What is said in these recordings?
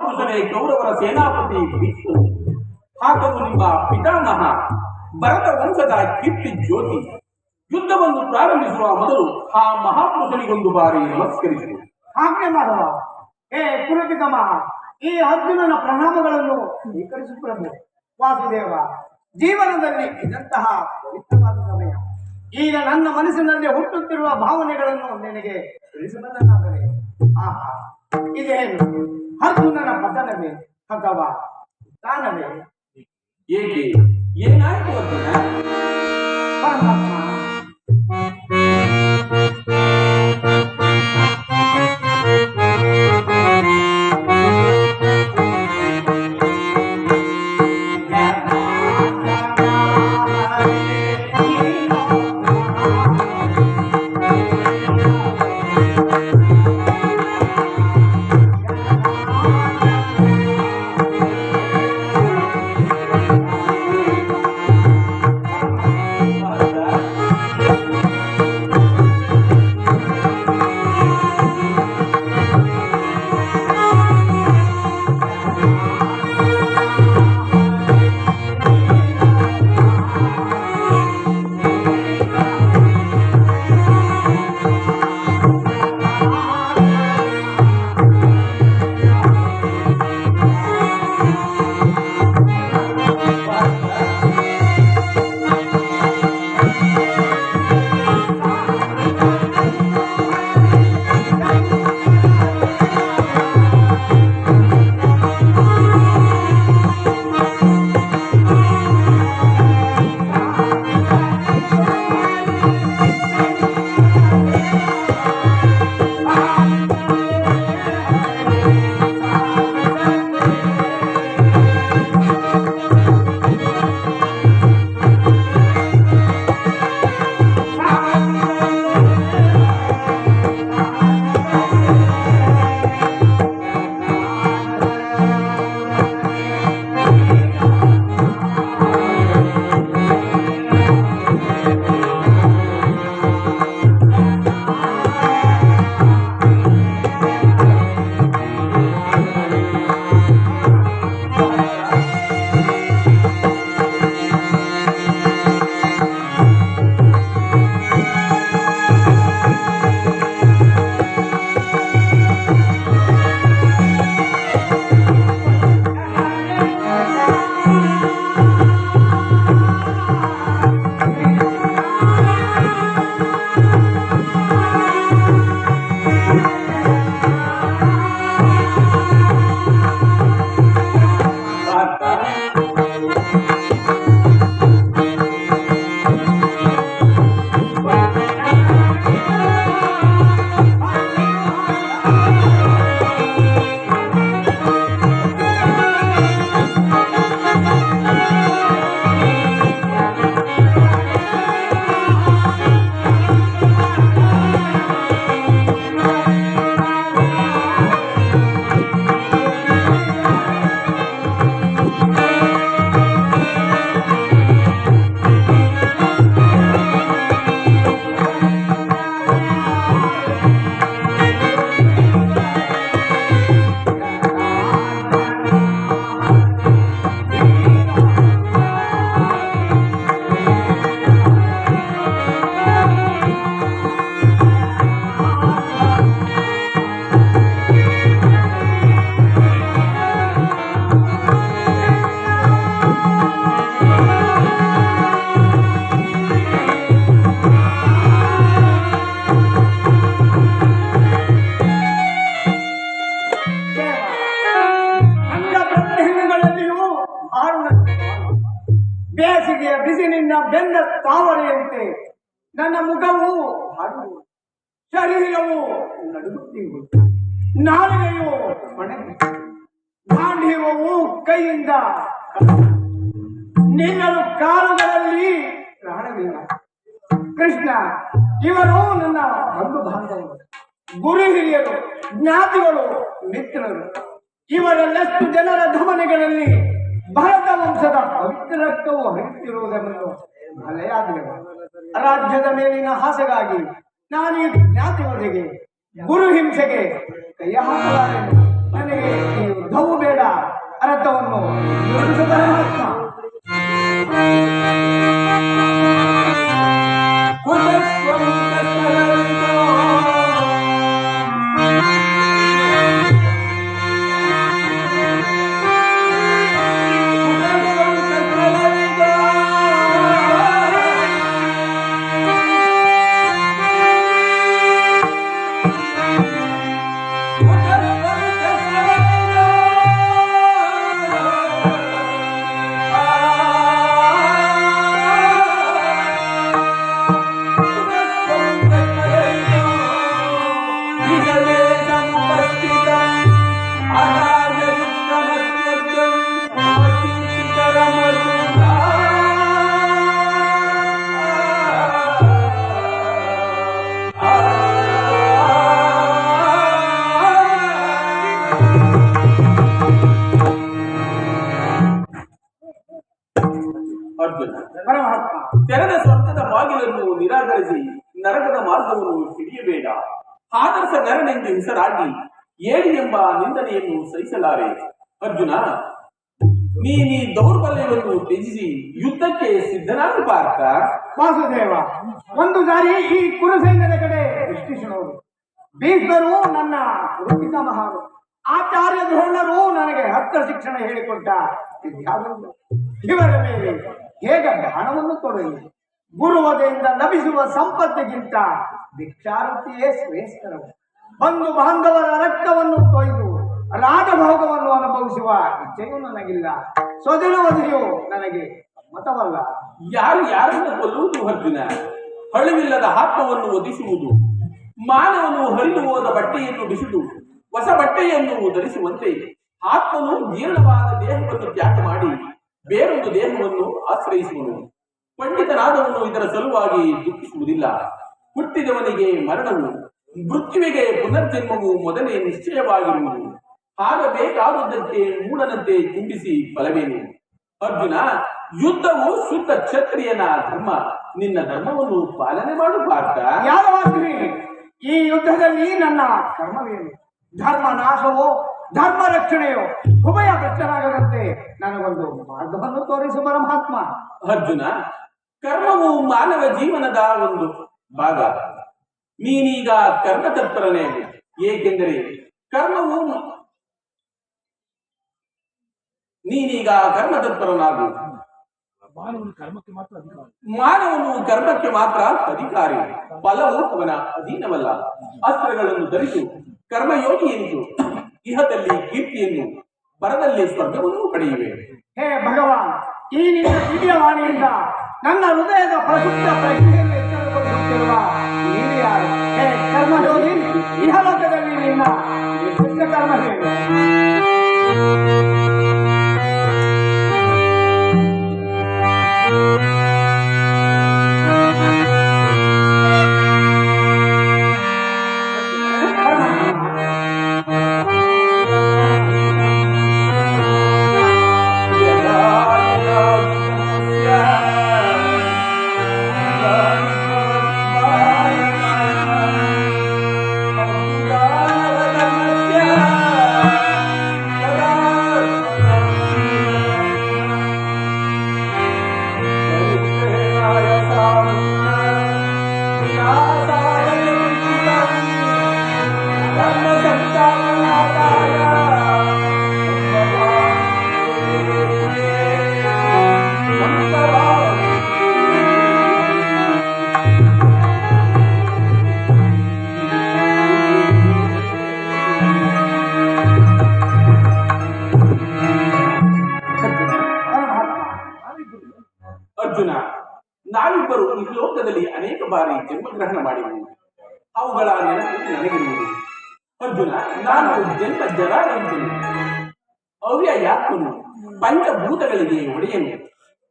ಕೌರವರ ಸೇನಾಪತಿ ಭೀಷ್ಮ ಆತನು ನಿಮ್ಮ ಪಿತಾಮಹ ಭರತ ವಂಶದ ಕೀರ್ತಿ ಜ್ಯೋತಿ. ಯುದ್ಧವನ್ನು ಪ್ರಾರಂಭಿಸುವ ಮೊದಲು ಆ ಮಹಾಪುರುಷನಿಗೊಂದು ಬಾರಿ ನಮಸ್ಕರಿಸಿದರು ಹಾಗೆ ಮಾಡುವ ಏ ಪುರಪಿತಮ ಈ ಅರ್ಜುನನ ಪ್ರಣಾಮಗಳನ್ನು ಸ್ವೀಕರಿಸು ವಾಸುದೇವ, ಜೀವನದಲ್ಲಿ ಇದಂತಹ ಪವಿತ್ರವಾದ ಸಮಯ. ಈಗ ನನ್ನ ಮನಸ್ಸಿನಲ್ಲಿ ಹುಟ್ಟುತ್ತಿರುವ ಭಾವನೆಗಳನ್ನು ನಿನಗೆ ತಿಳಿಸಬಲ್ಲನಾದರೆ. ಆಹಾ. ಇದೇನು ಅರ್ಜುನನ ಪತನವೇ? ಅಥವಾ ತಾನವೇ ಏಕೆ? ಏನಾಯ್ತು ಅರ್ಜುನ? ಪರಮಾತ್ಮ ಬೇಸಿಗೆಯ ಬಿಸಿಲಿನ ಬೆಂದ ತಾವರೆಯಂತೆ ನನ್ನ ಮುಖವು ಹಾಡುವುದು. ಶರೀರವು ನಡುಗುತ್ತಿರುವುದು. ನಾಲಿಗೆಯು ಗಾಂಧೀವವು ಕೈಯಿಂದ ನಿನ್ನಲು ಕಾಲಗಳಲ್ಲಿ ಪ್ರಾಣವಿಲ್ಲ ಕೃಷ್ಣ ಇವರು ನನ್ನ ಬಂಧು ಬಾಂಧವರು ಗುರು ಹಿರಿಯರು, ಜ್ಞಾತಿಗಳು, ಮಿತ್ರರು. ಇವರೆಲ್ಲಷ್ಟು ಜನರ ಧಮನಿಗಳಲ್ಲಿ ಭರತ ವಂಶದ ಪವಿತ್ರ ರಕ್ತವು ಹರಿಯುತ್ತಿರುವುದನ್ನು ಅಲೆಯಾಗಿದೆ ರಾಜ್ಯದ ಮೇಲಿನ ಹಾಸೆಗಾಗಿ ನಾನೀ ಜ್ಞಾತಿ ಒದೆಗೆ ಗುರು ಹಿಂಸೆಗೆ ಕೈಯ ಹಾಕಲಾರೆ ನನಗೆ ಯುದ್ಧವೂ ಬೇಡ. ಅರಥವನ್ನು ಪರಮಾತ್ಮ ನರಕದ ಮಾರ್ಗವನ್ನು ಹಿಡಿಯಬೇಡ. ಆದರ್ಶ ನರನೆಂದು ಹೆಸರಾಗಿ ಏಳಿ ಎಂಬ ನಿಂದನೆಯನ್ನು ಸಹಿಸಲಾರೆ. ಅರ್ಜುನ ನೀನೀ ದೌರ್ಬಲ್ಯವನ್ನು ತ್ಯಜಿಸಿ ಯುದ್ಧಕ್ಕೆ ಸಿದ್ಧನಾಗಿ ಪಾರ್ಥ. ವಾಸುದೇವ, ಒಂದು ಸಾರಿ ಈ ಕುರುಸೈನ್ಯದ ಕಡೆ ದೃಷ್ಟಿಸಿ ನೋಡು. ಭೀಷ್ಮರು ನನ್ನ ರೂಪಿತ ಮಹಾರು ಆಚಾರ್ಯ ದ್ರೋಣರು ನನಗೆ ಹತ್ತ ಶಿಕ್ಷಣ ಹೇಳಿಕೊಟ್ಟ. ವಿದ್ಯಾವಂತರು. ಇವರ ಮೇಲೆ ಹೇಗೆ ಹಣವನ್ನು ತೊಡಲಿ ಗುರುವದೆಯಿಂದ ಲಭಿಸುವ ಸಂಪತ್ತಿಗಿಂತ ಭಿಕ್ಷಾರತಿಯೇ ಶ್ರೇಷ್ಠರು. ಬಂಧು ಬಾಂಧವರ ರಕ್ತವನ್ನು ತೊಯ್ದು ರಾಜಭೋಗವನ್ನು ಅನುಭವಿಸುವ ಇಚ್ಛೆಯೂ ನನಗಿಲ್ಲ. ಸ್ವಜನವಧಿಯು ನನಗೆ ಮತವಲ್ಲ ಯಾರು ಯಾರನ್ನು ಕೊಲ್ಲುವುದು ಅರ್ಜುನ? ಹಳುವಿಲ್ಲದ ಆತ್ಮವನ್ನು ಒದಿಸುವುದು. ಮಾನವನು ಹರಿದು ಹೋದ ಬಟ್ಟೆಯನ್ನು ಬಿಸಿದು, ಹೊಸ ಬಟ್ಟೆಯನ್ನು ಧರಿಸುವಂತೆ ಆತ್ಮನು ಜೀರ್ಣವಾದ ದೇಹವನ್ನು ತ್ಯಾಗ ಮಾಡಿ, ಬೇರೊಂದು ದೇಹವನ್ನು ಆಶ್ರಯಿಸುವನು. ಪಂಡಿತನಾದವನು ಇದರ ಸಲುವಾಗಿ ದುಃಖಿಸುವುದಿಲ್ಲ. ಹುಟ್ಟಿದವನಿಗೆ ಮರಣವು ಮೃತ್ಯುವಿಗೆ ಪುನರ್ಜನ್ಮವು ಮೊದಲೇ ನಿಶ್ಚಯವಾಗಿರುವುದು. ಆಗಬೇಕಾದುದಕ್ಕೆ ಮೂಢನಂತೆ ತುಂಬಿಸಿ ಫಲವೇನು ಅರ್ಜುನ ಯುದ್ಧವು ಶುದ್ಧ ಕ್ಷತ್ರಿಯನ ಧರ್ಮ. ನಿನ್ನ ಧರ್ಮವನ್ನು ಪಾಲನೆ ಮಾಡು ಪಾರ್ಥ. ಯಾವಾಗ್ರಿ ಈ ಯುದ್ಧದಲ್ಲಿ ನನ್ನ ಕರ್ಮವೇನು ಧರ್ಮ ನಾಶವೋ? ಧರ್ಮ ರಕ್ಷಣೆಯೋ? ಉಭಯ ಭ್ರಷ್ಟನಾಗದಂತೆ ನನಗೊಂದು ಮಾರ್ಗವನ್ನು ತೋರಿಸು ಪರಮಾತ್ಮ. ಅರ್ಜುನ ಕರ್ಮವು ಮಾನವ ಜೀವನದ ಒಂದು ಭಾಗ. ನೀನೀಗ ಕರ್ಮತತ್ಪರನೇ ಏಕೆಂದರೆ ಕರ್ಮವು ನೀನೀಗ ಕರ್ಮತತ್ಪರನಾಗು. ಮಾನವನು ಕರ್ಮಕ್ಕೆ ಮಾತ್ರ ಅಧಿಕಾರ. ಮಾನವನು ಕರ್ಮಕ್ಕೆ ಮಾತ್ರ ಅಧಿಕಾರಿ. ಫಲವು ಅವನ ಅಧೀನವಲ್ಲ. ಅಸ್ತ್ರಗಳನ್ನು ಧರಿಸು ಕರ್ಮಯೋಗಿ ಎಂದು ಇಹದಲ್ಲಿ ಕೀರ್ತಿಯನ್ನು ಬರದಲ್ಲಿ ಸ್ಪರ್ಧವನ್ನು ಪಡೆಯುವೆ. ಹೇ ಭಗವಾನ್ ಈ ನಿನ್ನ ದಿವ್ಯವಾಣಿಯಿಂದ ನನ್ನ ಹೃದಯದ ಪ್ರಸುಪ್ತ ಪ್ರಜ್ಞೆಯನ್ನು ಎಚ್ಚರಗೊಳಿಸುತ್ತಿರುವ ನೀನು ಯಾರು ಹೇ ಕರ್ಮಯೋಗಿ ಇಹಲೋಕದಲ್ಲಿ ನಿನ್ನ ಕರ್ಮ ಹೇಳು. ಅರ್ಜುನ, ನಾನು ಜನ್ಮ ಜರಾರಂತನು ಅವ್ಯಯಾತ್ಮನು ಪಂಚಭೂತಗಳಿಗೆ ಒಡೆಯನು.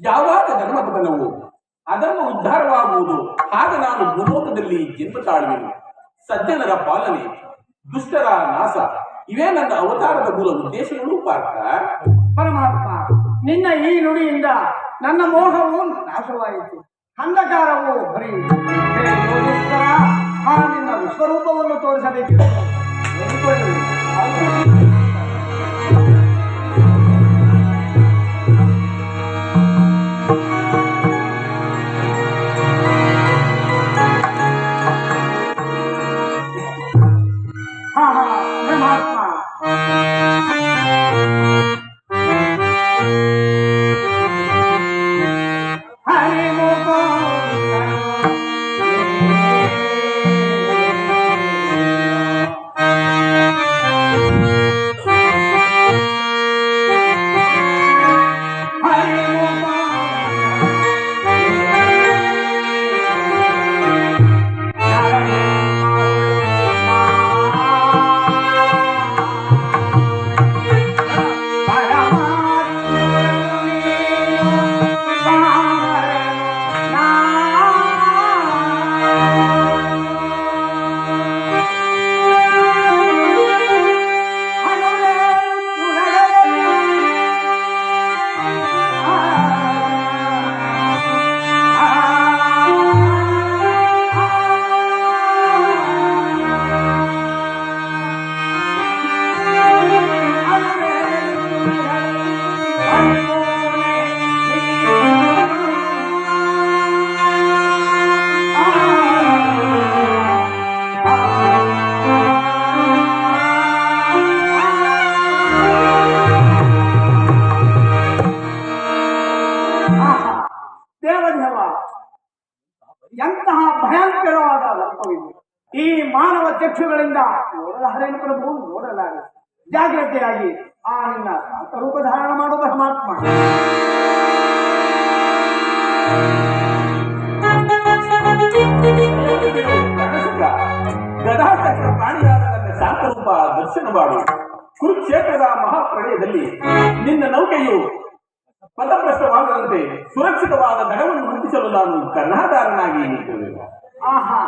ಯಾವಾಗ ಧರ್ಮಪತನವು ಅದನ್ನು ಉದ್ಧಾರವಾಗುವುದು, ಆಗ ನಾನು ಭೂಲೋಕದಲ್ಲಿ ಜನ್ಮ ತಾಳುವೆನು. ಸಜ್ಜನರ ಪಾಲನೆ, ದುಷ್ಟರ ನಾಶ, ಇವೇ ನನ್ನ ಅವತಾರದ ಮೂಲ ಉದ್ದೇಶಗಳು ಪಾರ್ಥ. ಪರಮಾತ್ಮ, ನಿನ್ನ ಈ ನುಡಿಯಿಂದ ನನ್ನ ಮೋಹವು ನಾಶವಾಯಿತು. ಅಂಧಕಾರವು ಬರೀ ಆ ನಿನ್ನ ವಿಶ್ವರೂಪವನ್ನು ತೋರಿಸಬೇಕಿದೆ ಮಾಡು ಕುರುಕ್ಷೇತ್ರದ ಮಹಾಪ್ರಳಯದಲ್ಲಿ ನಿನ್ನ ನೌಕೆಯು ಪದಭ್ರಷ್ಟವಾಗದಂತೆ ಸುರಕ್ಷಿತವಾದ ದಡವನ್ನು ಮುಟ್ಟಿಸಲು ನಾನು ಕರ್ಣಾಧಾರನಾಗಿ ನಿಂತಿರುವೆ ಆಹಾ